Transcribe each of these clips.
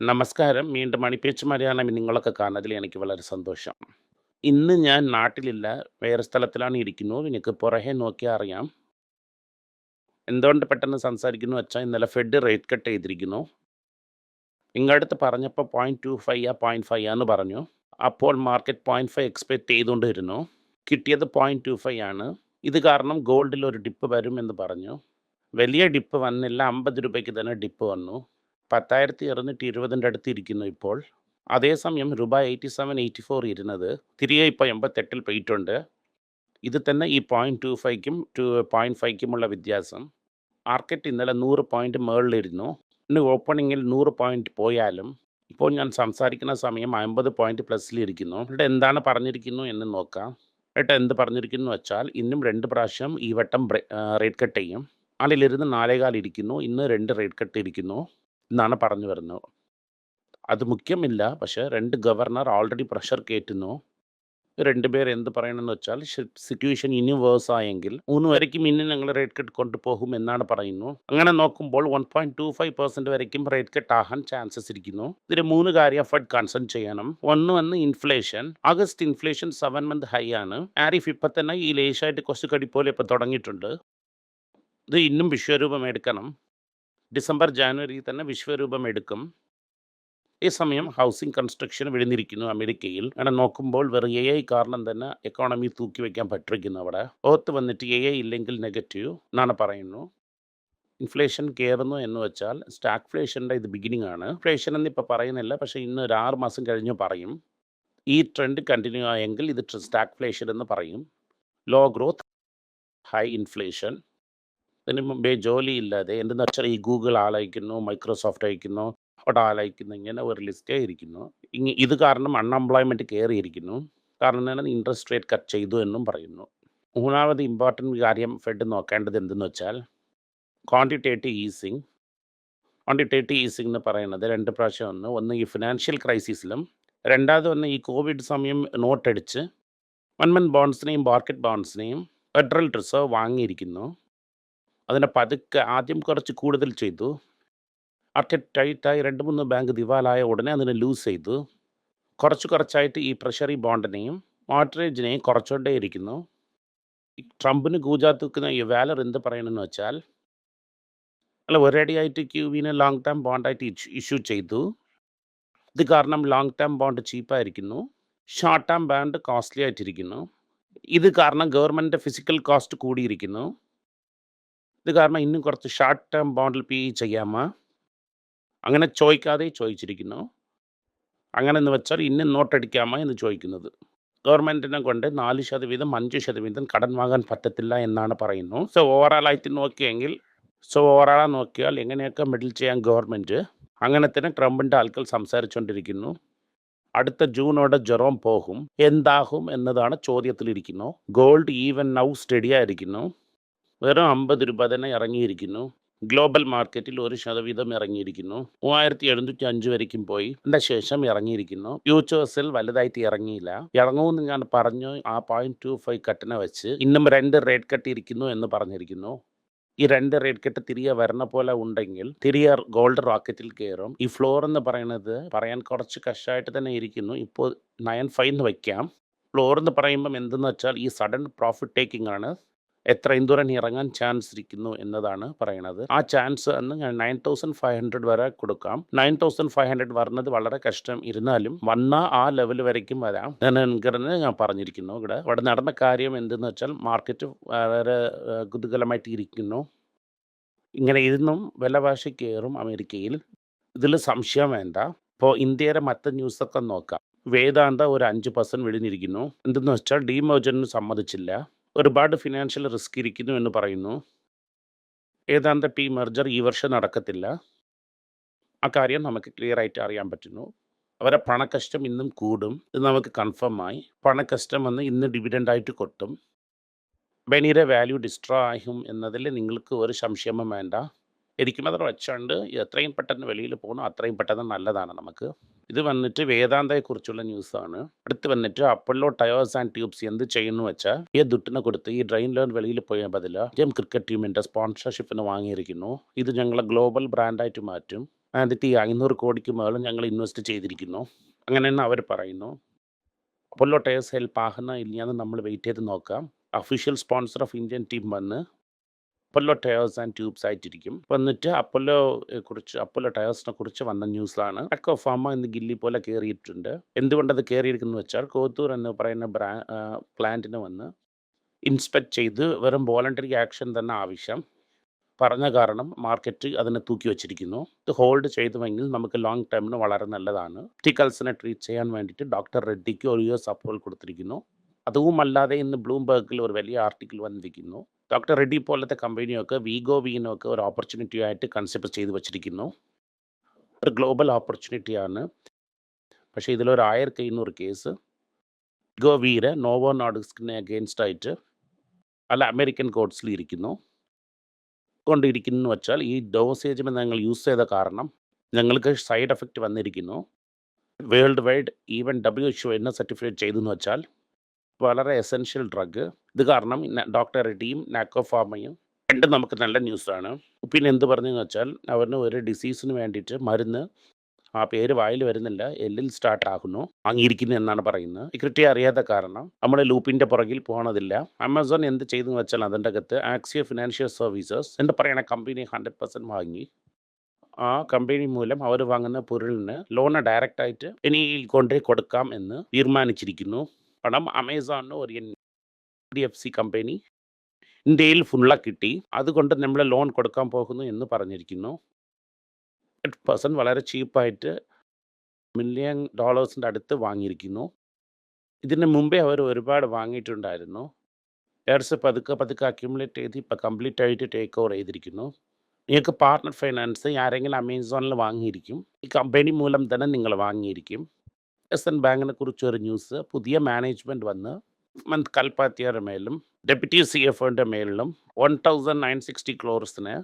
നമസ്കാരം. വീണ്ടും മണിപ്പേച്ച് മലയാളം നിങ്ങളൊക്കെ കാണുന്നതിൽ എനിക്ക് വളരെ സന്തോഷം. ഇന്ന് ഞാൻ നാട്ടിലില്ല. വേറെ സ്ഥലത്തിലാണ് ഇരിക്കുന്നു. എനിക്ക് പുറകെ നോക്കിയാൽ അറിയാം. എന്തുകൊണ്ട് പെട്ടെന്ന് സംസാരിക്കുന്നു വെച്ചാൽ ഇന്നലെ ഫെഡ് റേറ്റ് കട്ട് ചെയ്തിരിക്കുന്നു. നിങ്ങളുടെ അടുത്ത് പറഞ്ഞപ്പോൾ 0.25 0.5 ആന്ന് പറഞ്ഞു. അപ്പോൾ മാർക്കറ്റ് 0.5 എക്സ്പെക്റ്റ് ചെയ്തുകൊണ്ടിരുന്നു. കിട്ടിയത് 0.25 ആണ്. ഇത് കാരണം ഗോൾഡിൽ ഒരു ഡിപ്പ് വരുമെന്ന് പറഞ്ഞു. വലിയ ഡിപ്പ് വന്നില്ല. 50 രൂപയ്ക്ക് തന്നെ ഡിപ്പ് വന്നു. 10,220ന്റെ അടുത്ത് ഇരിക്കുന്നു ഇപ്പോൾ. അതേസമയം രൂപ 87, 84 ഇരുന്നത് തിരികെ ഇപ്പോൾ 88ൽ പോയിട്ടുണ്ട്. ഇത് തന്നെ ഈ 0.25ക്കും ടു ഫൈവ്ക്കും ടു പോയിന്റ് ഫൈവ്ക്കുമുള്ള വ്യത്യാസം. മാർക്കറ്റ് ഇന്നലെ 100 പോയിന്റ് മുകളിലിരുന്നു. ഇന്ന് ഓപ്പണിങ്ങിൽ നൂറ് പോയിന്റ് പോയാലും ഇപ്പോൾ ഞാൻ സംസാരിക്കുന്ന സമയം 50 പോയിന്റ് പ്ലസ്സിലിരിക്കുന്നു ഇവിടെ എന്താണ് പറഞ്ഞിരിക്കുന്നു എന്ന് നോക്കാം. ഏട്ടാ എന്ത് പറഞ്ഞിരിക്കുന്നു വെച്ചാൽ ഇന്നും രണ്ട് പ്രാവശ്യം ഈ വട്ടം റേറ്റ് കട്ട് ചെയ്യും. നാലിലിരുന്ന് 4.25 ഇരിക്കുന്നു. ഇന്ന് രണ്ട് റേറ്റ് കട്ട് ഇരിക്കുന്നു എന്നാണ് പറഞ്ഞു വരുന്നത്. അത് മുഖ്യമില്ല. പക്ഷേ രണ്ട് ഗവർണർ ഓൾറെഡി പ്രഷർ കേറ്റുന്നു. 2 പേർ എന്ത് പറയണമെന്ന് വെച്ചാൽ സിറ്റുവേഷൻ ഇനി വേഴ്സ് ആയെങ്കിൽ മൂന്ന് വരയ്ക്കും ഇനി ഞങ്ങൾ റേറ്റ് കട്ട് കൊണ്ടുപോകും എന്നാണ് പറയുന്നു. അങ്ങനെ നോക്കുമ്പോൾ 1.25% വരയ്ക്കും റേറ്റ് കട്ട് ആകാൻ ചാൻസസ് ഇരിക്കുന്നു. ഇതിൽ മൂന്ന് കാര്യം ഫെഡ് കൺസേൺ ചെയ്യണം. ഒന്ന് വന്ന് inflation. August inflation seven month high ആണ്. ആരിഫ് ഇപ്പൊ തന്നെ ഈ ലേശായിട്ട് കുറച്ച് പോലെ ഇപ്പൊ തുടങ്ങിയിട്ടുണ്ട്. ഇത് ഇന്നും വിശ്വരൂപം എടുക്കണം. ഡിസംബർ, ജാനുവരി തന്നെ വിശ്വരൂപം എടുക്കും. ഈ സമയം ഹൗസിംഗ് കൺസ്ട്രക്ഷൻ വിഴുന്നിരിക്കുന്നു അമേരിക്കയിൽ. അങ്ങനെ നോക്കുമ്പോൾ വെറും ഐ കാരണം തന്നെ എക്കോണമി തൂക്കി വയ്ക്കാൻ പറ്റിരിക്കുന്നു അവിടെ. ഓത്ത് വന്നിട്ട് എ ഐ ഇല്ലെങ്കിൽ നെഗറ്റീവ് എന്നാണ് പറയുന്നു. ഇൻഫ്ലേഷൻ കയറുന്നു എന്ന് വെച്ചാൽ സ്റ്റാഗ്ഫ്ലേഷന്റെ ഇത് ബിഗിനിങ് ആണ്. ഇൻഫ്ലേഷൻ എന്ന് ഇപ്പോൾ പറയുന്നില്ല. പക്ഷേ ഇന്ന് ഒരു ആറ് മാസം കഴിഞ്ഞ് പറയും. ഈ ട്രെൻഡ് കണ്ടിന്യൂ ആയെങ്കിൽ ഇത് സ്റ്റാഗ്ഫ്ലേഷൻ എന്ന് പറയും. Low growth, high inflation. ഇതിന് മുമ്പേ ജോലിയില്ലാതെ എന്തെന്ന് വെച്ചാൽ ഈ ഗൂഗിൾ ആളയക്കുന്നു, മൈക്രോസോഫ്റ്റ് അയക്കുന്നു, അവിടെ ആളയക്കുന്നു ഇങ്ങനെ ഒരു ലിസ്റ്റേ ഇരിക്കുന്നു. ഇത് കാരണം അൺഎംപ്ലോയ്മെന്റ് കയറിയിരിക്കുന്നു. കാരണം തന്നെ ഇൻട്രസ്റ്റ് റേറ്റ് കട്ട് ചെയ്തു എന്നും പറയുന്നു. മൂന്നാമത് ഇമ്പോർട്ടന്റ് കാര്യം ഫെഡ് നോക്കേണ്ടത് എന്തെന്ന് വെച്ചാൽ ക്വാണ്ടിറ്റേറ്റീവ് ഈസിങ്. ക്വാണ്ടിറ്റേറ്റീവ് ഈസിങ് എന്ന് പറയുന്നത് രണ്ട് പ്രാവശ്യം ഒന്ന് ഒന്ന് ഈ ഫിനാൻഷ്യൽ ക്രൈസിസിലും രണ്ടാമത് വന്ന് ഈ കോവിഡ് സമയം നോട്ടടിച്ച് വൺ മന്ത് ബോണ്ട്സിനെയും മാർക്കറ്റ് ബോണ്ട്സിനെയും ഫെഡറൽ റിസർവ് വാങ്ങിയിരിക്കുന്നു. അതിനെ പതുക്കെ ആദ്യം കുറച്ച് കൂടുതൽ ചെയ്തു. മാർക്കറ്റ് ടൈറ്റായി 2, 3 ബാങ്ക് ദിവാലായ ഉടനെ അതിനെ ലൂസ് ചെയ്തു. കുറച്ച് കുറച്ചായിട്ട് ഈ പ്രഷറി ബോണ്ടിനെയും മോട്ടറേജിനെയും കുറച്ചുകൊണ്ടേ ഇരിക്കുന്നു. ട്രംപിന് തൂക്കുന്ന ഈ വാലർ എന്ത് പറയണമെന്ന് വെച്ചാൽ അല്ല ഒരടിയായിട്ട് ക്യൂവിനെ ലോങ് ടേം ബോണ്ടായിട്ട് ഇഷ് ഇഷ്യൂ ചെയ്തു. ഇത് കാരണം ലോങ് ടേം ബോണ്ട് ചീപ്പായിരിക്കുന്നു. ഷോർട്ട് ടേം ബോണ്ട് കോസ്റ്റ്ലി ആയിട്ടിരിക്കുന്നു. ഇത് കാരണം ഗവൺമെന്റിന്റെ ഫിസിക്കൽ കോസ്റ്റ് കൂടിയിരിക്കുന്നു. ഇത് കാരണം ഇന്നും കുറച്ച് ഷോർട്ട് ടേം ബോണ്ടിൽ പേ ചെയ്യാമോ? അങ്ങനെ ചോദിക്കാതെ ചോദിച്ചിരിക്കുന്നു. അങ്ങനെ എന്ന് വെച്ചാൽ ഇന്നും നോട്ടടിക്കാമോ എന്ന് ചോദിക്കുന്നത്. ഗവൺമെന്റിനെ കൊണ്ട് 4% 5% കടം വാങ്ങാൻ പറ്റത്തില്ല എന്നാണ് പറയുന്നു. സോ ഓവറോൾ ആയിട്ട് നോക്കിയെങ്കിൽ സോ ഓവറോൾ നോക്കിയാൽ എങ്ങനെയൊക്കെ മിഡിൽ ചെയ്യാൻ ഗവൺമെന്റ് അങ്ങനെ തന്നെ ട്രംപിന്റെ ആൾക്കൾ സംസാരിച്ചുകൊണ്ടിരിക്കുന്നു. അടുത്ത ജൂണോടെ ജെറോം പോകും. എന്താകും എന്നതാണ് ചോദ്യത്തിലിരിക്കുന്നു. ഗോൾഡ് ഈവൻ നൗ സ്റ്റഡി ആയിരിക്കുന്നു. വെറും 50 രൂപ തന്നെ ഇറങ്ങിയിരിക്കുന്നു. ഗ്ലോബൽ മാർക്കറ്റിൽ ഒരു ശതവീതം ഇറങ്ങിയിരിക്കുന്നു. 3705 വരയ്ക്കും പോയി. അതിന്റെ ശേഷം ഇറങ്ങിയിരിക്കുന്നു. ഫ്യൂച്ചേഴ്സിൽ വലുതായിട്ട് ഇറങ്ങിയില്ല. ഇറങ്ങുമെന്ന് ഞാൻ പറഞ്ഞു ആ 0.25 കട്ടിനെ വെച്ച് ഇന്നും രണ്ട് റേറ്റ് കട്ട് ഇരിക്കുന്നു എന്ന് പറഞ്ഞിരിക്കുന്നു. ഈ രണ്ട് റേറ്റ് കട്ട് തിരികെ വരണ പോലെ ഉണ്ടെങ്കിൽ തിരികെ ഗോൾഡ് റോക്കറ്റിൽ കയറും. ഈ ഫ്ലോർ എന്ന് പറയുന്നത് പറയാൻ കുറച്ച് കഷ്ടമായിട്ട് തന്നെ ഇരിക്കുന്നു. ഇപ്പോൾ 95 എന്ന് വയ്ക്കാം. ഫ്ലോർ എന്ന് പറയുമ്പം എന്തെന്ന് വെച്ചാൽ ഈ സഡൻ പ്രോഫിറ്റ് ടേക്കിംഗ് ആണ്. എത്ര ദൂരം ഇറങ്ങാൻ ചാൻസ് ഇരിക്കുന്നു എന്നതാണ് പറയുന്നത് ആ ചാൻസ് അന്ന് ഞാൻ 9500 വരെ കൊടുക്കാം. 9500 വരുന്നത് വളരെ കഷ്ടം. ഇരുന്നാലും വന്ന ആ ലെവൽ വരയ്ക്കും വരാം. എന്ന് ഞാൻ പറഞ്ഞിരിക്കുന്നു ഇവിടെ. ഇവിടെ നടന്ന കാര്യം എന്തെന്ന് വെച്ചാൽ മാർക്കറ്റ് വളരെ ഏഹ്, ഇരിക്കുന്നു. ഇങ്ങനെ ഇരുന്നും വിലവാശി കയറും അമേരിക്കയിൽ. ഇതിൽ സംശയം വേണ്ട. ഇപ്പോൾ ഇന്ത്യയുടെ മറ്റ് ന്യൂസൊക്കെ നോക്കാം. വേദാന്ത ഒരു 5% വെളിഞ്ഞിരിക്കുന്നു എന്തെന്ന് വെച്ചാൽ ഡീമോജനും സമ്മതിച്ചില്ല. ഒരുപാട് ഫിനാൻഷ്യൽ റിസ്ക് ഇരിക്കുന്നു എന്ന് പറയുന്നു. ഏതാണ്ട് ടീ മെർജർ ഈ വർഷം നടക്കത്തില്ല. ആ കാര്യം നമുക്ക് ക്ലിയർ ആയിട്ട് അറിയാൻ പറ്റുന്നു. അവരെ പണക്കഷ്ടം ഇന്നും കൂടും. ഇത് നമുക്ക് കൺഫേം ആയി. പണക്കഷ്ടം വന്ന് ഇന്ന് ഡിവിഡൻഡായിട്ട് കൊട്ടും. കമ്പനിയുടെ വാല്യൂ ഡിസ്ട്രോ ആകും എന്നതിൽ നിങ്ങൾക്ക് ഒരു സംശയമം വേണ്ട. എനിക്ക് മാത്രം വെച്ചുകൊണ്ട് എത്രയും പെട്ടെന്ന് വെളിയിൽ പോകണം അത്രയും പെട്ടെന്ന് നല്ലതാണ് നമുക്ക്. ഇത് വന്നിട്ട് വേദാന്തയെക്കുറിച്ചുള്ള ന്യൂസാണ്. അടുത്ത് വന്നിട്ട് അപ്പോളോ ടയേഴ്സ് ആൻഡ് ട്യൂബ്സ് എന്ത് ചെയ്യുന്നു വെച്ചാൽ ഈ ദുട്ടിനെ കൊടുത്ത് ഈ ഡ്രെയിൻ ലോൺ വെളിയിൽ പോയ ബദല ഇന്ത്യൻ ക്രിക്കറ്റ് ടീമിന്റെ സ്പോൺസർഷിപ്പിന് വാങ്ങിയിരിക്കുന്നു. ഇത് ഞങ്ങളെ ഗ്ലോബൽ ബ്രാൻഡായിട്ട് മാറ്റും. എന്നിട്ട് ഈ 500 കോടിക്ക് മുകളിൽ ഞങ്ങൾ ഇൻവെസ്റ്റ് ചെയ്തിരിക്കുന്നു. അങ്ങനെയെന്ന് അവർ പറയുന്നു. അപ്പോളോ ടയോസ് ഹെൽപ്പ് ആകുന്ന ഇല്ലയെന്ന് നമ്മൾ വെയിറ്റ് ചെയ്ത് നോക്കാം. Official sponsor of Indian team വന്ന് അപ്പോളോ ടയേഴ്സ് ആൻഡ് ട്യൂബ്സ് ആയിട്ടിരിക്കും. വന്നിട്ട് അപ്പോലോ കുറിച്ച് അപ്പോലോ ടയേഴ്സിനെ കുറിച്ച് വന്ന ന്യൂസാണ്. അക്കോ ഫാമ ഇന്ന് ഗില്ലി പോലെ കയറിയിട്ടുണ്ട് എന്തുകൊണ്ട് അത് കയറിയിരിക്കുന്നു വെച്ചാൽ കോത്തൂർ എന്ന് പറയുന്ന ബ്രാ പ്ലാന്റിന് വന്ന് ഇൻസ്പെക്ട് ചെയ്ത് വെറും വോളണ്ടറി ആക്ഷൻ തന്നെ ആവശ്യം. പറഞ്ഞ കാരണം മാർക്കറ്റ് അതിനെ തൂക്കി വെച്ചിരിക്കുന്നു ഇത് ഹോൾഡ് ചെയ്തുവെങ്കിൽ നമുക്ക് ലോങ് ടേമിന് വളരെ നല്ലതാണ്. ടിക്കൽസിനെ ട്രീറ്റ് ചെയ്യാൻ വേണ്ടിയിട്ട് ഡോക്ടർ റെഡ്ഡിക്ക് ഒരു അപ്രൂവൽ കൊടുത്തിരിക്കുന്നു. അതുവുമല്ലാതെ ഇന്ന് ബ്ലൂംബർഗിൽ ഒരു വലിയ ആർട്ടിക്കിൾ വന്നിരിക്കുന്നു. ഡോക്ടർ റെഡ്ഡി പോലത്തെ കമ്പനിയൊക്കെ വീഗോ വീനൊക്കെ ഒരു ഓപ്പർച്യൂണിറ്റി ആയിട്ട് കൺസിഡർ ചെയ്ത് വച്ചിരിക്കുന്നു. ഒരു ഗ്ലോബൽ ഓപ്പർച്യൂണിറ്റിയാണ്. പക്ഷേ ഇതിലൊരു 1700 കേസ് വീഗോ വീര് നോവോ നോർഡിസ്കിന് അഗെയിൻസ്റ്റ് ആയിട്ട് അല്ല അമേരിക്കൻ കോർട്സിൽ ഇരിക്കുന്നു. കൊണ്ടിരിക്കുന്നു വെച്ചാൽ ഈ ഡോസേജ് ഞങ്ങൾ യൂസ് ചെയ്ത കാരണം ഞങ്ങൾക്ക് സൈഡ് എഫക്റ്റ് വന്നിരിക്കുന്നു. World wide even W WHO എന്നെ സർട്ടിഫൈ ചെയ്തെന്ന് വെച്ചാൽ വളരെ എസെൻഷ്യൽ ഡ്രഗ്. ഇത് കാരണം ഡോക്ടർ റെഡിയും നാക്കോ ഫാർമയും രണ്ടും നമുക്ക് നല്ല ന്യൂസാണ്. പിന്നെ എന്ത് പറഞ്ഞെന്ന് വെച്ചാൽ അവന് ഒരു ഡിസീസിന് വേണ്ടിയിട്ട് മരുന്ന് ആ പേര് വായിൽ വരുന്നില്ല. എല്ലിൽ സ്റ്റാർട്ട് ആകുന്നു. വാങ്ങിയിരിക്കുന്നു എന്നാണ് പറയുന്നത്. കൃത്യം അറിയാത്ത കാരണം നമ്മുടെ ലൂപ്പിന്റെ പുറകിൽ പോകണതില്ല ആമസോൺ എന്ത് ചെയ്തെന്ന് വെച്ചാൽ അതിന്റെ അകത്ത് ആക്സിയോ ഫിനാൻഷ്യൽ സർവീസസ് എന്ന് പറയുന്ന കമ്പനി 100% വാങ്ങി. ആ കമ്പനി മൂലം അവർ വാങ്ങുന്ന പൊരുളിന് ലോണ് ഡയറക്റ്റായിട്ട് ഇനി കൊണ്ടുപോയി കൊടുക്കാം എന്ന് തീരുമാനിച്ചിരിക്കുന്നു. പണം അമേസോണിന് ഒരു N D F C company ഇന്ത്യയിൽ ഫുള്ള് കിട്ടി. അതുകൊണ്ട് നമ്മൾ ലോൺ കൊടുക്കാൻ പോകുന്നു എന്ന് പറഞ്ഞിരിക്കുന്നു. 100% വളരെ ചീപ്പായിട്ട് മില്യൺ ഡോളേഴ്സിന്റെ അടുത്ത് വാങ്ങിയിരിക്കുന്നു. ഇതിന് മുമ്പേ അവർ ഒരുപാട് വാങ്ങിയിട്ടുണ്ടായിരുന്നു. ഷെയർസ് പതുക്കെ പതുക്കെ അക്യുമുലേറ്റ് ചെയ്ത് ഇപ്പോൾ കംപ്ലീറ്റ് ആയിട്ട് ടേക്ക് ഓവർ ചെയ്തിരിക്കുന്നു. നിങ്ങൾക്ക് പാർട്ണർ ഫൈനാൻസ് ആരെങ്കിലും അമേസോണിൽ വാങ്ങിയിരിക്കും. ഈ കമ്പനി മൂലം തന്നെ നിങ്ങൾ വാങ്ങിയിരിക്കും. എസ്എൻ ബാങ്കിനെ കുറിച്ച് ഒരു ന്യൂസ് പുതിയ മാനേജ്മെന്റ് വന്ന് മന്ത് കൽപാത്തിയുടെ മേലും ഡെപ്യൂട്ടി സി സിഎഫ്ഒന്റെ മേലിലും 1960 ക്രോർസിന്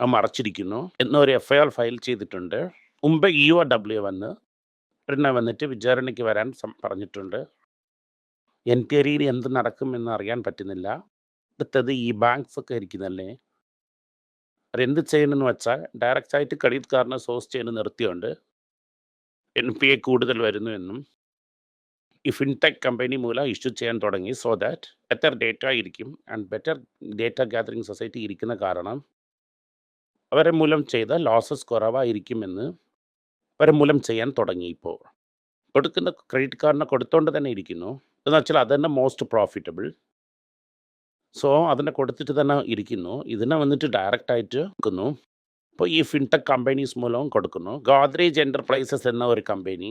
മറച്ചിരിക്കുന്നു എന്നൊരു എഫ്ഐആർ ഫയൽ ചെയ്തിട്ടുണ്ട്. മുമ്പ് ഇ ഒ ഡബ്ല്യു വന്ന് ഉടനെ വന്നിട്ട് വിചാരണയ്ക്ക് വരാൻ പറഞ്ഞിട്ടുണ്ട്. എൻക്വയറിയിൽ എന്ത് നടക്കും എന്ന് അറിയാൻ പറ്റുന്നില്ല. അടുത്തത് ഈ ബാങ്ക്സ് ഒക്കെ ഇരിക്കുന്നല്ലേ. അവരെന്ത് ചെയ്യണമെന്ന് വെച്ചാൽ ഡയറക്റ്റായിട്ട് ക്രെഡിറ്റ് കാർഡിനെ സോഴ്സ് ചെയ്യുന്നത് നിർത്തിയോണ്ട് എൻപിഎ കൂടുതൽ വരുന്നു എന്നും ഈ ഫിൻടെക് കമ്പനി മൂലം ഇഷ്യൂ ചെയ്യാൻ തുടങ്ങി. സോ ദാറ്റ് ബെറ്റർ ഡേറ്റ ഇരിക്കും and better data gathering society ഇരിക്കുന്ന കാരണം അവരെ മൂലം ചെയ്ത ലോസസ് കുറവായിരിക്കുമെന്ന് അവരെ മൂലം ചെയ്യാൻ തുടങ്ങി ഇപ്പോൾ. കൊടുക്കുന്ന ക്രെഡിറ്റ് കാർഡിനെ കൊടുത്തോണ്ട് തന്നെ ഇരിക്കുന്നു. എന്ന് വെച്ചാൽ അതന്നെ മോസ്റ്റ് പ്രോഫിറ്റബിൾ. സോ അതിനെ കൊടുത്തിട്ട് തന്നെ ഇരിക്കുന്നു. ഇതിനെ വന്നിട്ട് ഡയറക്റ്റായിട്ട് കൊടുക്കുന്നു. അപ്പോൾ ഈ ഫിൻടെക് കമ്പനീസ് മൂലവും കൊടുക്കുന്നു. ഗോദ്രേജ് എന്റർപ്രൈസസ് എന്ന ഒരു കമ്പനി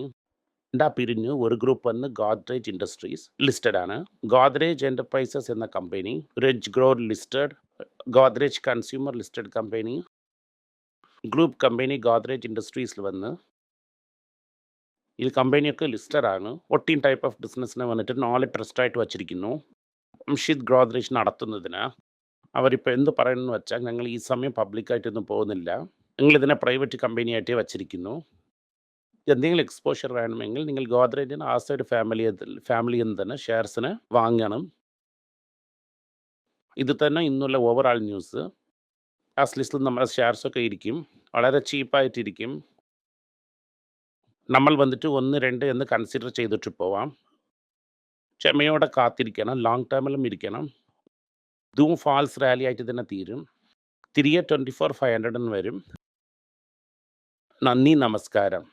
രണ്ടാ പിരിഞ്ഞു ഒരു ഗ്രൂപ്പ് വന്ന് ഗോദ്രേജ് ഇൻഡസ്ട്രീസ് ലിസ്റ്റഡ് ആണ്. ഗോദ്രേജ് എന്റർപ്രൈസസ് എന്ന company rich grow listed Godrej Consumer listed company group company Godrej ഇൻഡസ്ട്രീസിൽ വന്ന് ഈ കമ്പനിയൊക്കെ ലിസ്റ്റഡ് ആണ്. 14 ടൈപ്പ് ഓഫ് ബിസിനസ്സിനെ വന്നിട്ട് നാല് ട്രസ്റ്റായിട്ട് വച്ചിരിക്കുന്നു. അംഷിദ് ഗോദ്രേജ് നടത്തുന്നതിന് അവരിപ്പോൾ എന്ത് പറയണമെന്ന് വെച്ചാൽ ഞങ്ങൾ ഈ സമയം പബ്ലിക്കായിട്ടൊന്നും പോകുന്നില്ല. ഞങ്ങൾ ഇതിനെ പ്രൈവറ്റ് കമ്പനിയായിട്ടേ വച്ചിരിക്കുന്നു. എന്തെങ്കിലും എക്സ്പോഷർ വേണമെങ്കിൽ നിങ്ങൾ ഗോദ്രേജിന് ആ ഒരു ഫാമിലി ഫാമിലിയിൽ നിന്ന് തന്നെ ഷെയർസിന് വാങ്ങണം. ഇത് തന്നെ ഇന്നുള്ള ഓവറാൾ ന്യൂസ്. ആസ് ലിസ്റ്റിൽ നമ്മുടെ ഷെയർസൊക്കെ ഇരിക്കും. വളരെ ചീപ്പായിട്ടിരിക്കും. നമ്മൾ വന്നിട്ട് 1, 2 എന്ന് കൺസിഡർ ചെയ്തിട്ട് പോവാം. ക്ഷമയോടെ കാത്തിരിക്കണം. ലോങ് ടേമിലും ഇരിക്കണം. ഇതും ഫാൾസ് റാലി ആയിട്ട് തന്നെ തീരും. തിരികെ 24,500 വരും. നന്ദി, നമസ്കാരം.